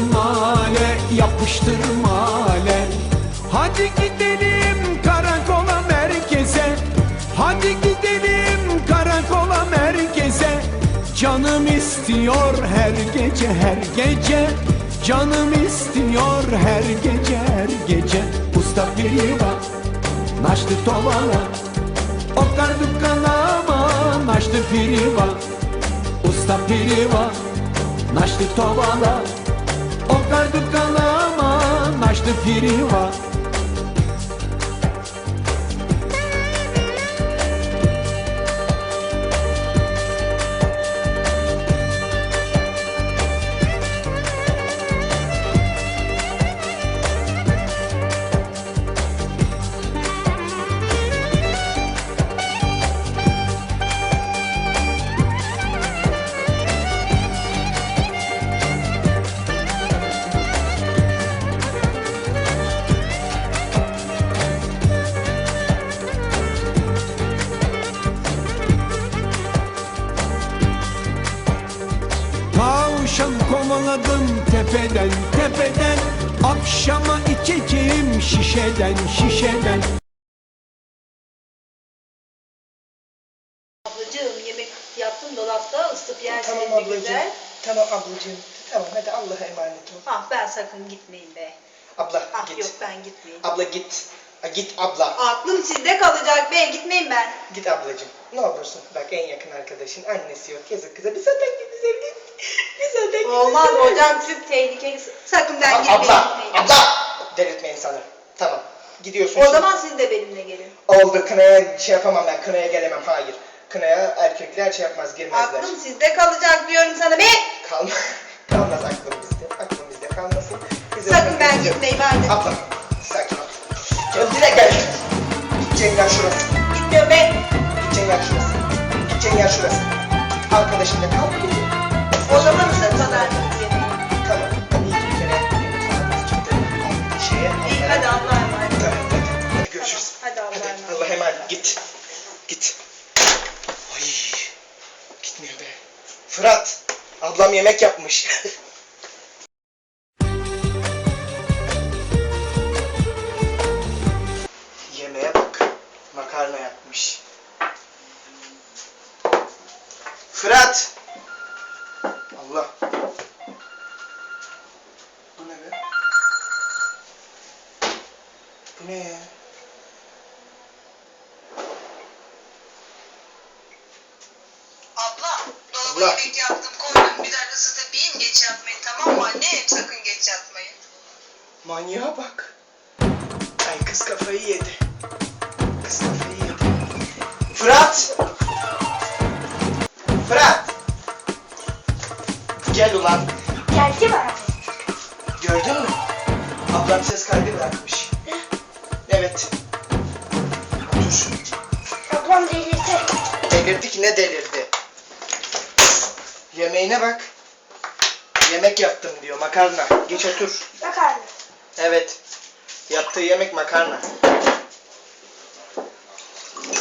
Mahalle yapıştır mahalle Hadi gidelim karakola merkeze. Hadi gidelim karakola merkeze. Canım istiyor her gece her gece. Canım istiyor her gece her gece. Usta biri var Naştı tovala Okar dukkanama Naştı piri var. Usta piri var Naştı tovala Okar dukkanama Naştı piri tepeden tepeden Akşama içeceğim şişeden şişeden Ablacığım yemek yaptım dolapta ısıtıp yersin Tamam ablacığım. güzel. Tamam ablacığım. Tamam hadi Allah'a emanet ol. Ah ben sakın gitmeyin be. Abla Ah git. yok ben gitmeyeyim. Abla git. A, git abla. Aklım sizde kalacak be gitmeyin ben. Git ablacığım. Ne olursun. Bak en yakın arkadaşın annesi yok. Yazık kıza. Biz zaten gidiz evli. Biz zaten gidiz. Olmaz hocam siz tehlikeli. Sakın ben gitmeyin. abla. Abla. Delirtme insanı. Tamam. Gidiyorsun. O şimdi. zaman siz de benimle gelin. Oldu kınaya şey yapamam ben. Kınaya gelemem. Hayır. Kınaya erkekler şey yapmaz. Girmezler. Aklım sizde kalacak diyorum sana be. Kalma. Kalmaz aklım bizde. Aklım bizde kalmasın. Biz Sakın ben gitmeyeyim hadi. Abla. Sakin ol. Kendine gel. Gideceğin yer şurası. Gitmiyorum be. Gideceğin yer şurası. Gideceğin yer şurası. Arkadaşınla kal. O zaman ısıt kadar yemeği. Tamam. Hadi iyi bir kere. Çıktı. Şeye. İyi hadi Allah'a emanet. Tamam hadi. Hadi görüşürüz. Hadi Allah'a emanet. Allah'a emanet. Git. Git. Ay. Gitmiyor be. Fırat. Ablam yemek yapmış. Abla, yemek yaptım koydum. Güzel ısıtıp yiyin geç yatmayın tamam mı anne? Sakın geç yatmayın. Manyağa bak. Ay kız kafayı yedi. Kız kafayı yedi. Fırat! Fırat! Gel ulan. Geldi mi? Gördün mü? Ablam ses kaydı bırakmış. Evet. Dur. Ablam delirdi. Delirdi ki ne delirdi? Yemeğine bak. Yemek yaptım diyor makarna. Geç otur. Abi. Evet. Yaptığı yemek makarna.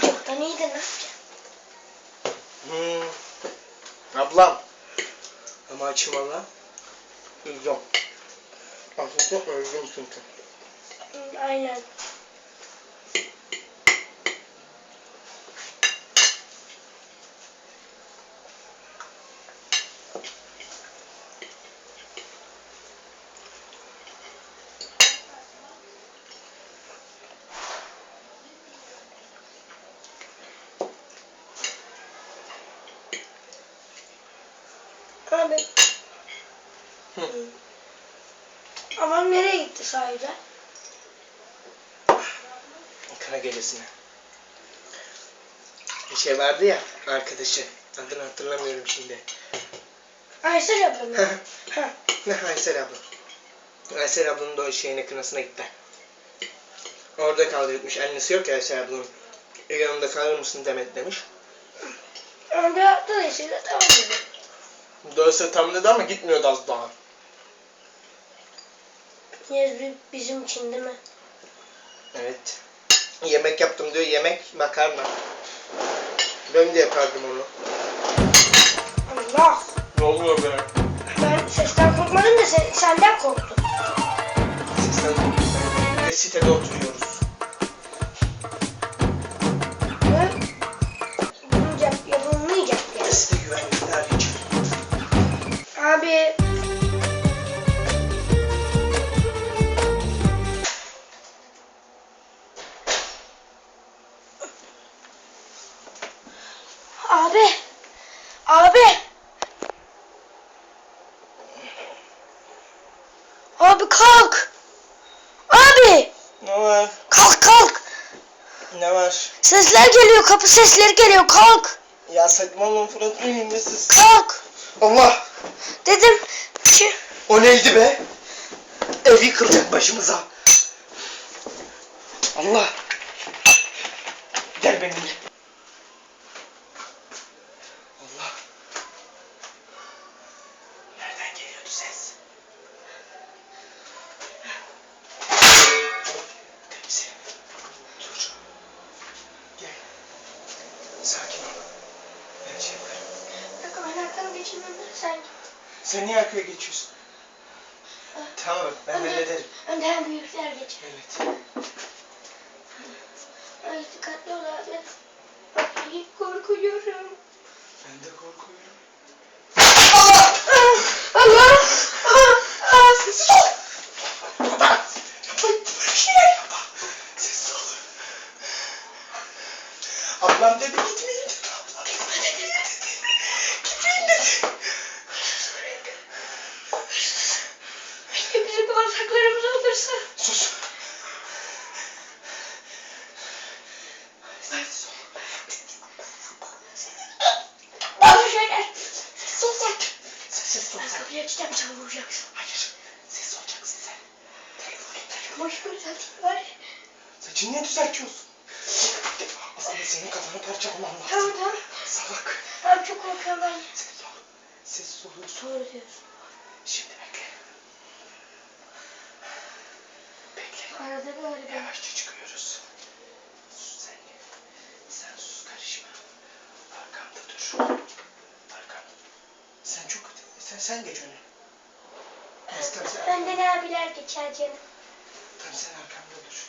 Çocuktan iyiydi ne? Hmm. Ablam. Ama açım valla. Üzüm. Aslında öldüm çünkü. Aynen. Abi. Hı. Ablam nereye gitti sahiden? Kara gecesine. Bir şey vardı ya arkadaşı. Adını hatırlamıyorum şimdi. Aysel ablam. mı? ha. ne Aysel abla. Aysel ablanın da o şeyine kınasına gitti. Orada kaldırmış. Annesi yok ya Aysel ablanın. E, yanımda kalır mısın demedi demiş. Ama bir hafta da işe tamam dedi. Doğrusu tam dedi ama gitmiyordu az daha. Yine bi- bizim için değil mi? Evet. Yemek yaptım diyor. Yemek makarna. Ben de yapardım onu. Allah. Ne oluyor be? Ben sesten korkmadım da sen, senden korktum. Sesten ve sitede oturuyoruz. Var? Sesler geliyor. Kapı sesleri geliyor. Kalk. Ya saçmalama Fırat önümde siz. Kalk. Allah! Dedim. Ki, O neydi be? Ev yıkılacak başımıza. Allah! Gel benimle. Allah! Nereden geliyordu ses? Tepsi. Dur. Gel. Sakin ol. Ben şey yaparım. Bakın ben arkanı geçirmem. Sen git. Sen niye arkaya geçiyorsun? Tamam ben Önden- hallederim. Önden büyükler geçer. Evet. Ay dikkatli ol abi. Ay korkuyorum. Ben de korkuyorum. Allah! Allah! Ah! Sessiz ol. Baba. Yapma. Böyle şeyler yapma. Sessiz ol. Ablam dedi gitmeyin dedi. Ablam gitmeyin dedi. Gitmeyin dedi. Ya bizim bağırsaklarımız olursa? Sus. Sessiz ol. Bazı şeyler. Sus sen. Sessiz ol sen. Kapıyı açacağım sen vuracaksın. Hayır. Sessiz olacaksın sen. Telefonu getir. Boş ver sen var. Saçını niye düzeltiyorsun? Aslında senin kafanı parçalamam lazım. Tamam tamam. Salak. Abi çok korkuyorum ben. Sessiz ol. Doğru diyorsun. Şimdi bekle. Bekle. Arada böyle. Yavaşça çıkıyoruz. Sus sen. Sen sus karışma. Arkamda dur. Arkamda. Sen çok sen sen geç öne. Neyse tabii sen, Önden abiler geçer canım. tabii sen arkamda dur.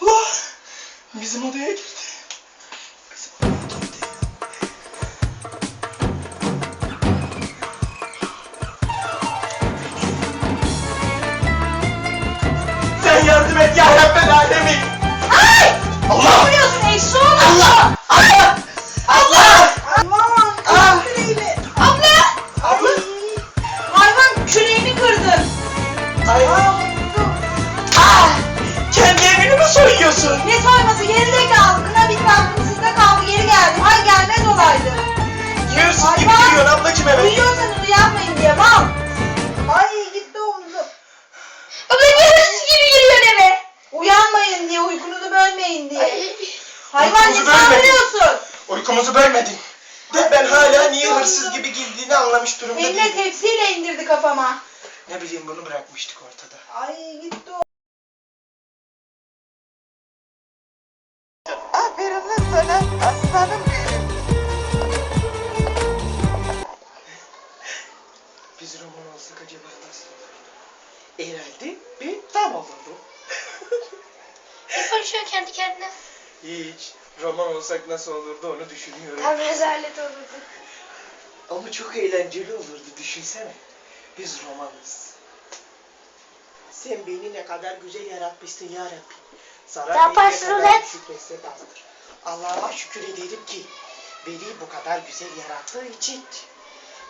Allah! Bizim odaya girdi. Uykumuzu bölmedin. De ben hala niye hırsız gibi girdiğini anlamış durumda Eline değilim. tepsiyle indirdi kafama. Ne bileyim bunu bırakmıştık ortada. Ay gitti o. Aferin lan sana aslanım benim. Biz roman olsak acaba nasıl olurdu? Herhalde bir tam olurdu. Ne konuşuyor kendi kendine? Hiç. Roman olsak nasıl olurdu onu düşünüyorum. Tam rezalet olurdu. Ama çok eğlenceli olurdu düşünsene. Biz romanız. Sen beni ne kadar güzel yaratmışsın ya Rabbi. Sana Ne beni yaparsın kadar ulan? şükretse azdır. Allah'ıma şükür ederim ki beni bu kadar güzel yarattığı için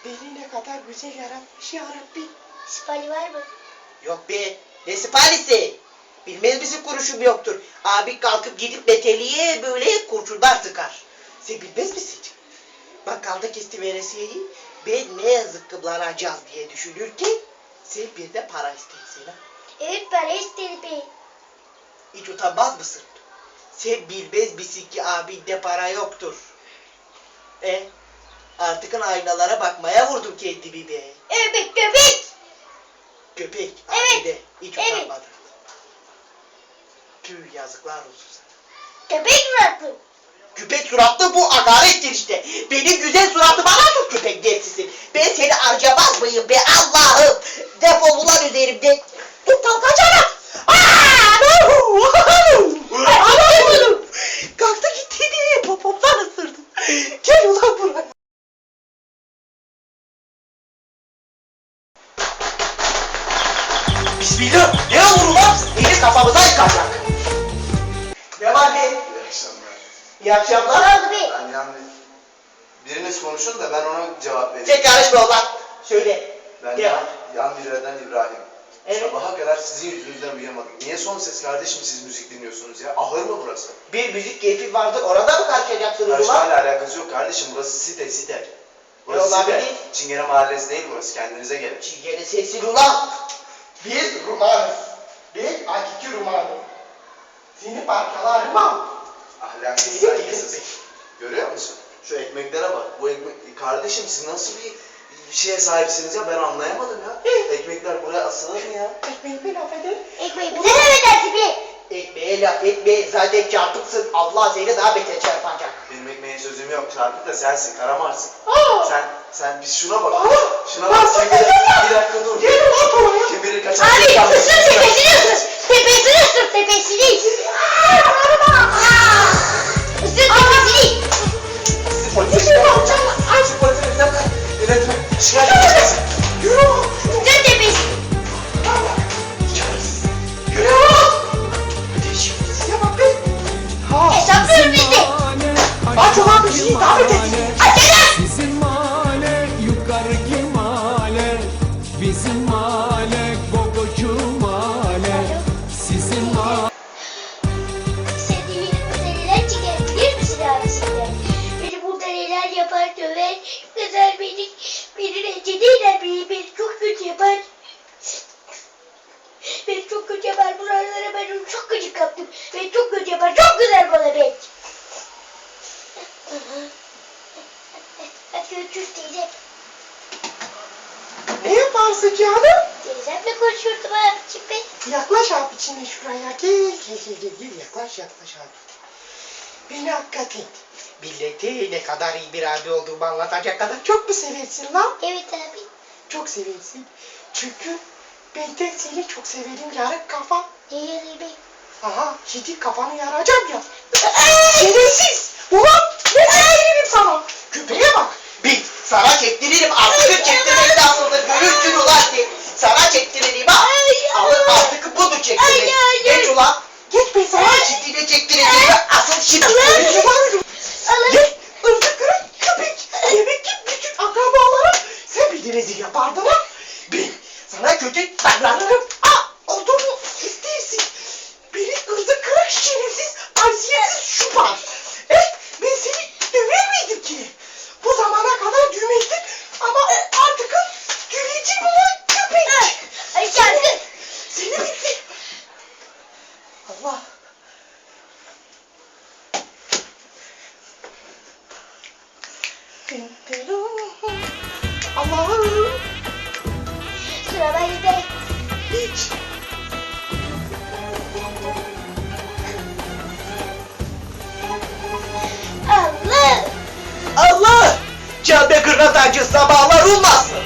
beni ne kadar güzel yaratmış ya Rabbi. Sipali var mı? Yok be. Ne siparişi? Bilmez misin kuruşum yoktur. Abi kalkıp gidip meteliğe böyle kurşunlar sıkar. Sen bilmez misin? Bakkalda kesti veresiyeyi ben ne zıkkımlanacağız diye düşünürken sen bir de para istersin ha. Evet para istedi bey. Hiç utanmaz mısın? Sen bilmez misin ki abinde para yoktur. E artık aynalara bakmaya vurdum kendimi be. Evet köpek. Köpek Evet, abinde hiç evet. Tüh yazıklar olsun sana. Köpek suratlı. Köpek suratlı bu hakarettir işte. Benim güzel suratıma nasıl köpek dersisin? Ben seni harcamaz mıyım be Allah'ım? Defol ulan üzerimden. Dur kalkacağım. Anam! Kalktı gitti diye popomdan ısırdı. Gel ulan buraya. Bismillah. Ne olur ulan? İyi akşamlar. Be. Ben yani biriniz konuşun da ben ona cevap vereyim. Sen karışma ulan. Söyle. Ben Ne yan, yan birerden İbrahim. Evet. Sabaha kadar sizin yüzünüzden uyuyamadım. Niye son ses kardeşim siz müzik dinliyorsunuz ya? Ahır mı burası? Bir müzik keyfi vardı. Orada mı karşılayacaksınız ulan? Karışmayla alakası yok kardeşim. Burası site site. Burası Ya site. olabilir. Çingene mahallesi değil burası. Kendinize gelin. Çingene sesini ulan. Biz Rumanız. Ben hakiki Rumanım. Seni parçalarım ha. Ahlaksız saygısız. Görüyor musun? Şu ekmeklere bak. Bu ekmek... Kardeşim siz nasıl bir, bir şeye sahipsiniz ya? Ben anlayamadım ya. Ekmekler buraya asılır mı ya? Ekmeğimi laf eder. Ekmeği bize ne edersin be? Ekmeğe laf etme. Zaten çarpıksın. Allah seni daha beter çarpacak. Benim ekmeğin sözüm yok. Çarpık da sensin. Karamarsın. Aa! Sen, sen biz şuna bak. Aa! Şuna Bak, bak, bilir, bak, bir dakika dur. Gel buraya. Kim bilir kaçar. Abi ısır tepesini ısır. Tepesini ısır tepesini. Yönetmen. Şikayet edeceğiz. Yürü. Isır tepesini. Yürü. Size bak be. Ha. Hesaplıyoruz biz de. Aç ulan bir şeyi davet edin. Açalım. Bizim mahalle yukarıki mahalle Bizim mahalle eder, beni, beni çok kötü yapar. Beni çok kötü yapar, buralara ben onu çok gıcık kaptım. Beni çok kötü yapar, çok güzel bana ben. Hadi görüşürüz teyze. Ne yaparsın canım? Teyzemle konuşuyordum abicim ben. Yaklaş abi içine şuraya. Gel gel gel, gel. yaklaş yaklaş abi. Beni hakikaten millete ne kadar iyi bir abi olduğumu anlatacak kadar çok mu seversin lan? Evet abi. Çok seversin. Çünkü ben de seni çok severim yarın kafa. Yazayım ben? Aha şimdi kafanı yaracağım ya. Şerefsiz! Ulan ne çektiririm sana? Köpeğe bak. Bir sana çektiririm artık çektirmek nasıldır görürsün ulan ki. Sana çektiririm ha. Alır artık bunu ay. Geç ulan. Geç ben sana şimdi de çektireceğim. Asıl şimdi. Alın. Irdı kırık köpek. Demek ki bütün akrabalarım sen rezil yapardın. Ben sana kötü davranırım. Aa oldu mu istersin. Beni ırdı kırık şerefsiz haysiyetsiz şupar. Eh ben seni döver miydim ki? Camde kırnatacı sabahlar olmasın.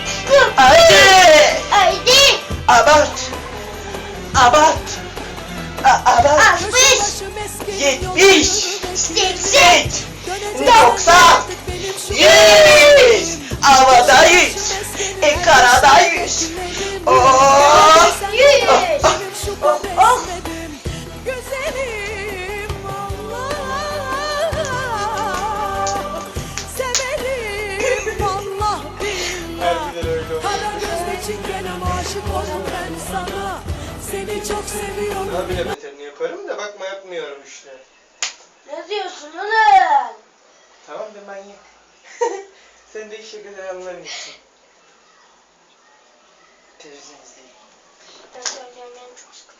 Haydi! Haydi. Abart! Abart! A- abart! Altmış. Yetmiş! Seksen. Doksan! Yüz! Havadayız! E karadayız! Oh! Yüz. Oh. Güzelim Seni çok seviyorum Ben bile beterini yaparım da bakma yapmıyorum işte. Ne diyorsun ulan? Tamam be manyak. Sen de işe kadar anlamıyorsun. Televizyon izleyin. Ben söyleyeceğim çok